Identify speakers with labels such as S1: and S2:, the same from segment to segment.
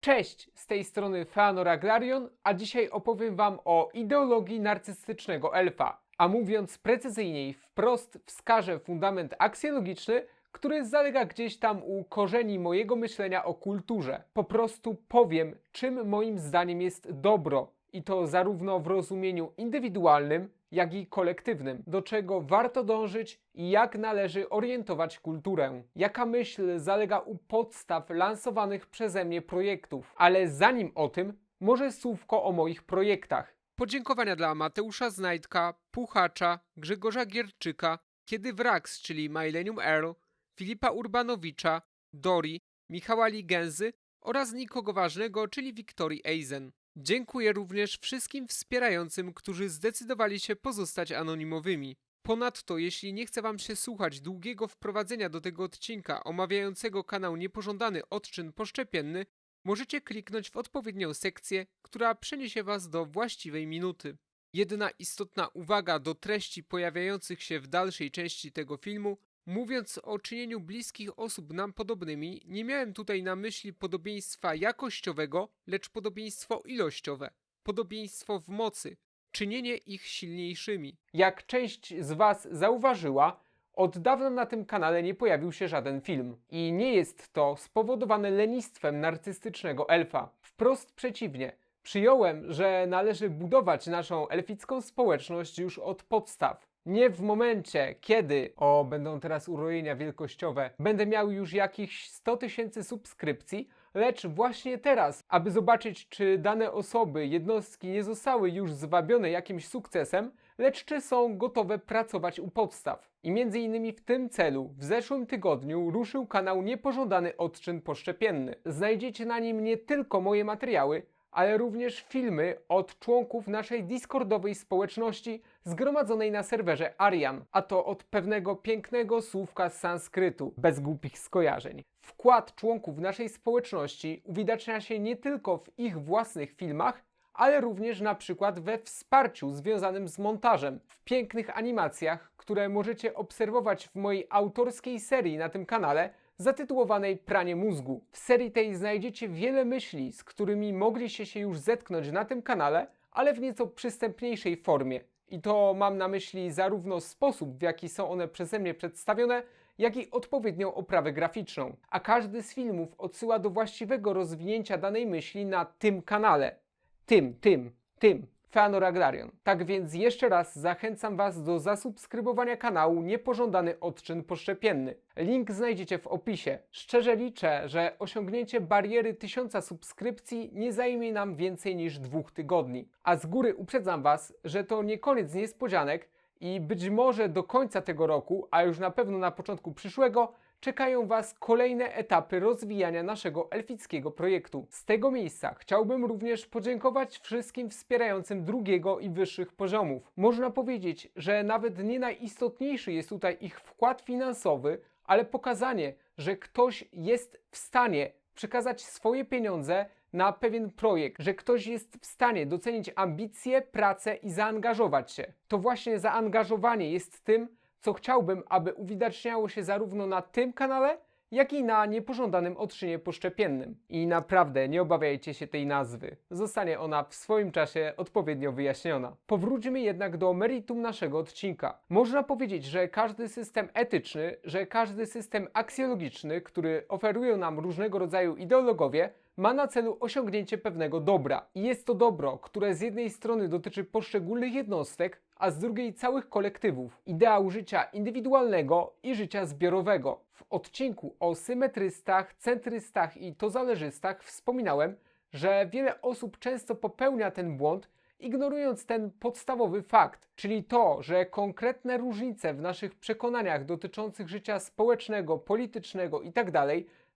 S1: Cześć, z tej strony Feanor Agrarion, a dzisiaj opowiem Wam o ideologii narcystycznego elfa. A mówiąc precyzyjniej, wprost wskażę fundament aksjologiczny, który zalega gdzieś tam u korzeni mojego myślenia o kulturze. Po prostu powiem, czym moim zdaniem jest dobro, i to zarówno w rozumieniu indywidualnym, jak i kolektywnym, do czego warto dążyć i jak należy orientować kulturę. Jaka myśl zalega u podstaw lansowanych przeze mnie projektów. Ale zanim o tym, może słówko o moich projektach. Podziękowania dla Mateusza Znajdka, Puchacza, Grzegorza Gierczyka, Kiedy Wraks, czyli Millennium Earl, Filipa Urbanowicza, Dori, Michała Ligęzy oraz nikogo ważnego, czyli Wiktorii Eisen. Dziękuję również wszystkim wspierającym, którzy zdecydowali się pozostać anonimowymi. Ponadto, jeśli nie chce Wam się słuchać długiego wprowadzenia do tego odcinka omawiającego kanał Niepożądany Odczyn Poszczepienny, możecie kliknąć w odpowiednią sekcję, która przeniesie Was do właściwej minuty. Jedna istotna uwaga do treści pojawiających się w dalszej części tego filmu. Mówiąc o czynieniu bliskich osób nam podobnymi, nie miałem tutaj na myśli podobieństwa jakościowego, lecz podobieństwo ilościowe. Podobieństwo w mocy, czynienie ich silniejszymi. Jak część z Was zauważyła, od dawna na tym kanale nie pojawił się żaden film. I nie jest to spowodowane lenistwem narcystycznego elfa. Wprost przeciwnie. Przyjąłem, że należy budować naszą elficką społeczność już od podstaw. Nie w momencie, kiedy, o, będą teraz urojenia wielkościowe, będę miał już jakichś 100 tysięcy subskrypcji, lecz właśnie teraz, aby zobaczyć, czy dane osoby, jednostki nie zostały już zwabione jakimś sukcesem, lecz czy są gotowe pracować u podstaw. I między innymi w tym celu w zeszłym tygodniu ruszył kanał Niepożądany Odczyn Poszczepienny. Znajdziecie na nim nie tylko moje materiały, ale również filmy od członków naszej Discordowej społeczności zgromadzonej na serwerze Arian, a to od pewnego pięknego słówka z sanskrytu, bez głupich skojarzeń. Wkład członków naszej społeczności uwidacznia się nie tylko w ich własnych filmach, ale również na przykład we wsparciu związanym z montażem, w pięknych animacjach, które możecie obserwować w mojej autorskiej serii na tym kanale, zatytułowanej Pranie mózgu. W serii tej znajdziecie wiele myśli, z którymi mogliście się już zetknąć na tym kanale, ale w nieco przystępniejszej formie. I to mam na myśli zarówno sposób, w jaki są one przeze mnie przedstawione, jak i odpowiednią oprawę graficzną. A każdy z filmów odsyła do właściwego rozwinięcia danej myśli na tym kanale. Tym, tym, tym. Feanor Agrarion. Tak więc jeszcze raz zachęcam Was do zasubskrybowania kanału Niepożądany Odczyn Poszczepienny. Link znajdziecie w opisie. Szczerze liczę, że osiągnięcie bariery 1000 subskrypcji nie zajmie nam więcej niż dwóch tygodni. A z góry uprzedzam Was, że to nie koniec niespodzianek i być może do końca tego roku, a już na pewno na początku przyszłego, czekają Was kolejne etapy rozwijania naszego elfickiego projektu. Z tego miejsca chciałbym również podziękować wszystkim wspierającym drugiego i wyższych poziomów. Można powiedzieć, że nawet nie najistotniejszy jest tutaj ich wkład finansowy, ale pokazanie, że ktoś jest w stanie przekazać swoje pieniądze na pewien projekt, że ktoś jest w stanie docenić ambicje, pracę i zaangażować się. To właśnie zaangażowanie jest tym, co chciałbym, aby uwidaczniało się zarówno na tym kanale, jak i na niepożądanym otrzynie poszczepiennym. I naprawdę nie obawiajcie się tej nazwy. Zostanie ona w swoim czasie odpowiednio wyjaśniona. Powróćmy jednak do meritum naszego odcinka. Można powiedzieć, że każdy system etyczny, że każdy system aksjologiczny, który oferują nam różnego rodzaju ideologowie, ma na celu osiągnięcie pewnego dobra. I jest to dobro, które z jednej strony dotyczy poszczególnych jednostek, a z drugiej całych kolektywów. Ideał życia indywidualnego i życia zbiorowego. W odcinku o symetrystach, centrystach i tozależystach wspominałem, że wiele osób często popełnia ten błąd, ignorując ten podstawowy fakt, czyli to, że konkretne różnice w naszych przekonaniach dotyczących życia społecznego, politycznego itd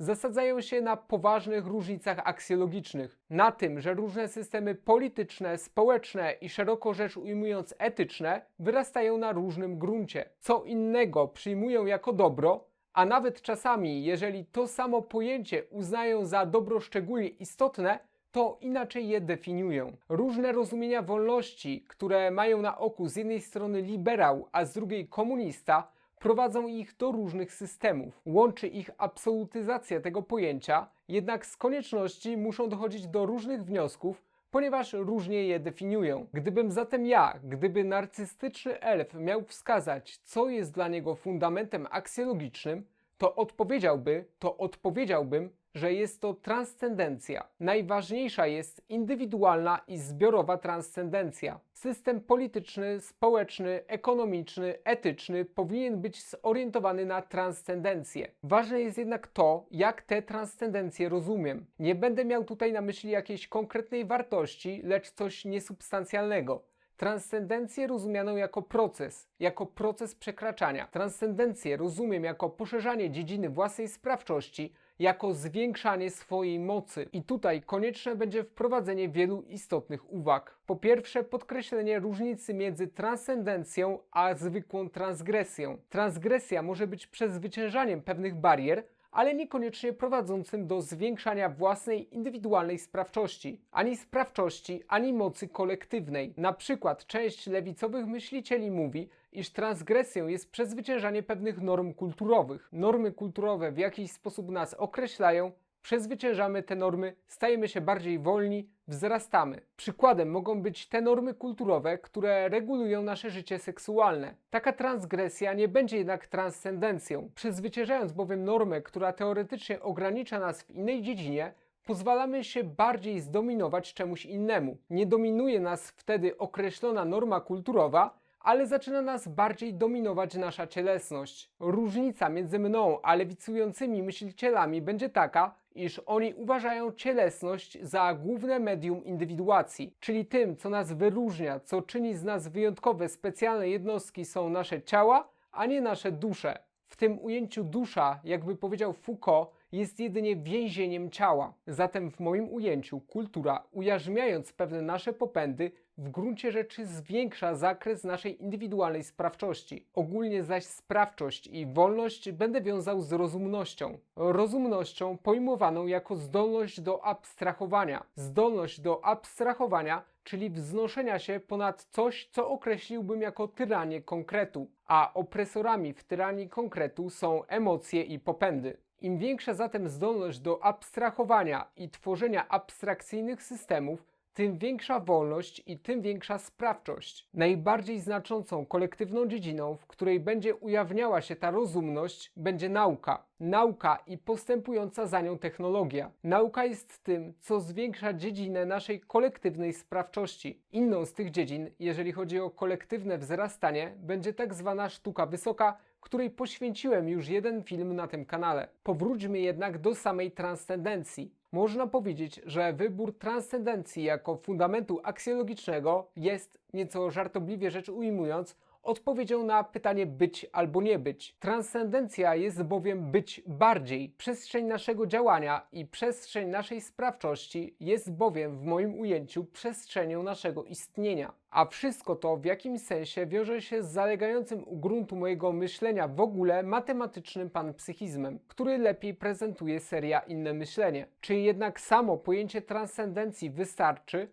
S1: zasadzają się na poważnych różnicach aksjologicznych. Na tym, że różne systemy polityczne, społeczne i szeroko rzecz ujmując etyczne wyrastają na różnym gruncie. Co innego przyjmują jako dobro, a nawet czasami, jeżeli to samo pojęcie uznają za dobro szczególnie istotne, to inaczej je definiują. Różne rozumienia wolności, które mają na oku z jednej strony liberał, a z drugiej komunista, prowadzą ich do różnych systemów. Łączy ich absolutyzacja tego pojęcia, jednak z konieczności muszą dochodzić do różnych wniosków, ponieważ różnie je definiują. Gdybym zatem ja, gdyby narcystyczny elf miał wskazać, co jest dla niego fundamentem aksjologicznym, to odpowiedziałby, to odpowiedziałbym, że jest to transcendencja. Najważniejsza jest indywidualna i zbiorowa transcendencja. System polityczny, społeczny, ekonomiczny, etyczny powinien być zorientowany na transcendencję. Ważne jest jednak to, jak tę transcendencję rozumiem. Nie będę miał tutaj na myśli jakiejś konkretnej wartości, lecz coś niesubstancjalnego. Transcendencję rozumianą jako proces, jako proces przekraczania. Transcendencję rozumiem jako poszerzanie dziedziny własnej sprawczości, jako zwiększanie swojej mocy. I tutaj konieczne będzie wprowadzenie wielu istotnych uwag. Po pierwsze, podkreślenie różnicy między transcendencją a zwykłą transgresją. Transgresja może być przezwyciężaniem pewnych barier, ale niekoniecznie prowadzącym do zwiększania własnej indywidualnej sprawczości, ani sprawczości, ani mocy kolektywnej. Na przykład część lewicowych myślicieli mówi, iż transgresją jest przezwyciężanie pewnych norm kulturowych. Normy kulturowe w jakiś sposób nas określają, przezwyciężamy te normy, stajemy się bardziej wolni, wzrastamy. Przykładem mogą być te normy kulturowe, które regulują nasze życie seksualne. Taka transgresja nie będzie jednak transcendencją. Przezwyciężając bowiem normę, która teoretycznie ogranicza nas w innej dziedzinie, pozwalamy się bardziej zdominować czemuś innemu. Nie dominuje nas wtedy określona norma kulturowa, ale zaczyna nas bardziej dominować nasza cielesność. Różnica między mną a lewicującymi myślicielami będzie taka, iż oni uważają cielesność za główne medium indywiduacji, czyli tym, co nas wyróżnia, co czyni z nas wyjątkowe, specjalne jednostki są nasze ciała, a nie nasze dusze. W tym ujęciu dusza, jakby powiedział Foucault, jest jedynie więzieniem ciała. Zatem w moim ujęciu kultura, ujarzmiając pewne nasze popędy, w gruncie rzeczy zwiększa zakres naszej indywidualnej sprawczości. Ogólnie zaś sprawczość i wolność będę wiązał z rozumnością. Rozumnością pojmowaną jako zdolność do abstrahowania. Zdolność do abstrahowania, czyli wznoszenia się ponad coś, co określiłbym jako tyranię konkretu. A opresorami w tyranii konkretu są emocje i popędy. Im większa zatem zdolność do abstrahowania i tworzenia abstrakcyjnych systemów, tym większa wolność i tym większa sprawczość. Najbardziej znaczącą kolektywną dziedziną, w której będzie ujawniała się ta rozumność, będzie nauka. Nauka i postępująca za nią technologia. Nauka jest tym, co zwiększa dziedzinę naszej kolektywnej sprawczości. Inną z tych dziedzin, jeżeli chodzi o kolektywne wzrastanie, będzie tak zwana sztuka wysoka, której poświęciłem już jeden film na tym kanale. Powróćmy jednak do samej transcendencji. Można powiedzieć, że wybór transcendencji jako fundamentu aksjologicznego jest, nieco żartobliwie rzecz ujmując, odpowiedzią na pytanie być albo nie być. Transcendencja jest bowiem być bardziej. Przestrzeń naszego działania i przestrzeń naszej sprawczości jest bowiem w moim ujęciu przestrzenią naszego istnienia. A wszystko to w jakimś sensie wiąże się z zalegającym u gruntu mojego myślenia w ogóle matematycznym panpsychizmem, który lepiej prezentuje seria Inne Myślenie. Czy jednak samo pojęcie transcendencji wystarczy?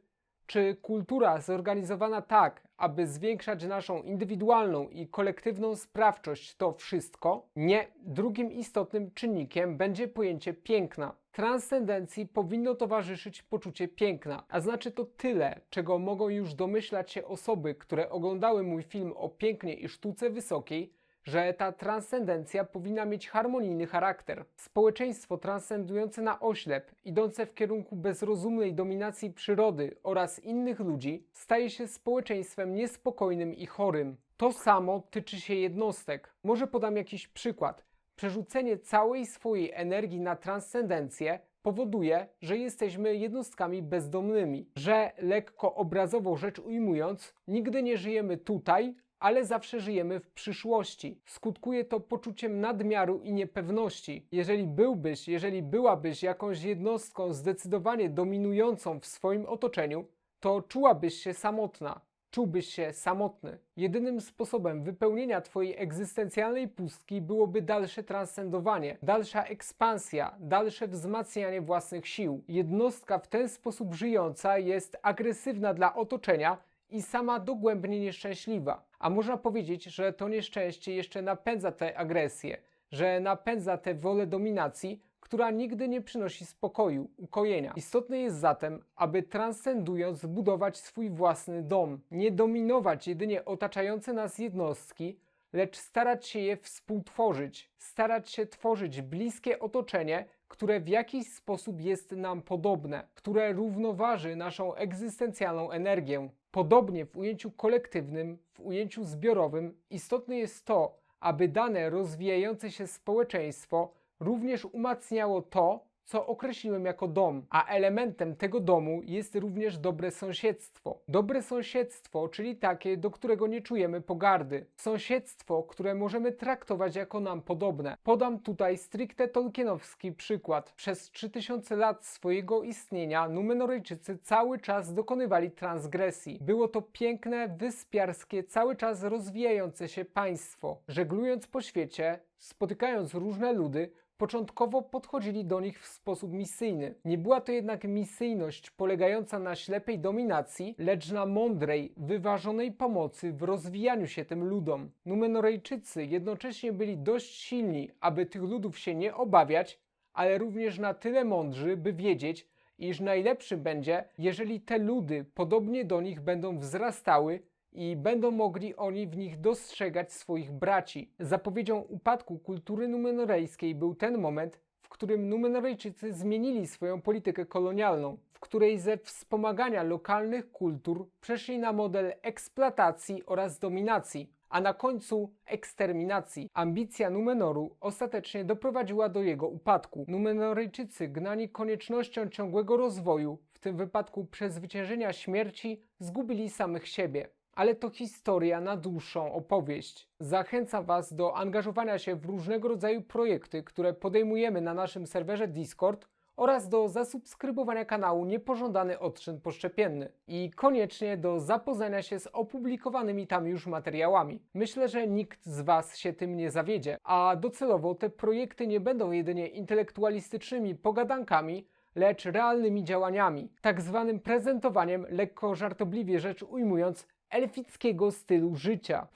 S1: Czy kultura zorganizowana tak, aby zwiększać naszą indywidualną i kolektywną sprawczość to wszystko? Nie. Drugim istotnym czynnikiem będzie pojęcie piękna. Transcendencji powinno towarzyszyć poczucie piękna, a znaczy to tyle, czego mogą już domyślać się osoby, które oglądały mój film o pięknie i sztuce wysokiej, że ta transcendencja powinna mieć harmonijny charakter. Społeczeństwo transcendujące na oślep, idące w kierunku bezrozumnej dominacji przyrody oraz innych ludzi, staje się społeczeństwem niespokojnym i chorym. To samo tyczy się jednostek. Może podam jakiś przykład. Przerzucenie całej swojej energii na transcendencję powoduje, że jesteśmy jednostkami bezdomnymi, że lekko obrazowo rzecz ujmując, nigdy nie żyjemy tutaj, ale zawsze żyjemy w przyszłości. Skutkuje to poczuciem nadmiaru i niepewności. Jeżeli byłbyś, jeżeli byłabyś jakąś jednostką zdecydowanie dominującą w swoim otoczeniu, to czułabyś się samotna. Czułbyś się samotny. Jedynym sposobem wypełnienia Twojej egzystencjalnej pustki byłoby dalsze transcendowanie, dalsza ekspansja, dalsze wzmacnianie własnych sił. Jednostka w ten sposób żyjąca jest agresywna dla otoczenia i sama dogłębnie nieszczęśliwa. A można powiedzieć, że to nieszczęście jeszcze napędza tę agresję, że napędza tę wolę dominacji, która nigdy nie przynosi spokoju, ukojenia. Istotne jest zatem, aby transcendując budować swój własny dom, nie dominować jedynie otaczające nas jednostki, lecz starać się je współtworzyć, starać się tworzyć bliskie otoczenie, które w jakiś sposób jest nam podobne, które równoważy naszą egzystencjalną energię. Podobnie w ujęciu kolektywnym, w ujęciu zbiorowym istotne jest to, aby dane rozwijające się społeczeństwo również umacniało to, co określiłem jako dom, a elementem tego domu jest również dobre sąsiedztwo. Dobre sąsiedztwo, czyli takie, do którego nie czujemy pogardy. Sąsiedztwo, które możemy traktować jako nam podobne. Podam tutaj stricte tolkienowski przykład. Przez 3000 lat swojego istnienia Numenoryjczycy cały czas dokonywali transgresji. Było to piękne, wyspiarskie, cały czas rozwijające się państwo. Żeglując po świecie, spotykając różne ludy, Początkowo podchodzili do nich w sposób misyjny. Nie była to jednak misyjność polegająca na ślepej dominacji, lecz na mądrej, wyważonej pomocy w rozwijaniu się tym ludom. Numenorejczycy jednocześnie byli dość silni, aby tych ludów się nie obawiać, ale również na tyle mądrzy, by wiedzieć, iż najlepszy będzie, jeżeli te ludy podobnie do nich będą wzrastały i będą mogli oni w nich dostrzegać swoich braci. Zapowiedzią upadku kultury numenorejskiej był ten moment, w którym Numenorejczycy zmienili swoją politykę kolonialną, w której ze wspomagania lokalnych kultur przeszli na model eksploatacji oraz dominacji, a na końcu eksterminacji. Ambicja Numenoru ostatecznie doprowadziła do jego upadku. Numenoryjczycy, gnani koniecznością ciągłego rozwoju, w tym wypadku przezwyciężenia śmierci, zgubili samych siebie ale to historia na dłuższą opowieść. Zachęcam Was do angażowania się w różnego rodzaju projekty, które podejmujemy na naszym serwerze Discord oraz do zasubskrybowania kanału Niepożądany Odczyn Poszczepienny i koniecznie do zapoznania się z opublikowanymi tam już materiałami. Myślę, że nikt z Was się tym nie zawiedzie, a docelowo te projekty nie będą jedynie intelektualistycznymi pogadankami, lecz realnymi działaniami, tak zwanym prezentowaniem, lekko żartobliwie rzecz ujmując, elfickiego stylu życia.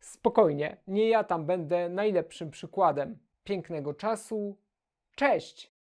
S1: Spokojnie, nie ja tam będę najlepszym przykładem. Pięknego czasu. Cześć!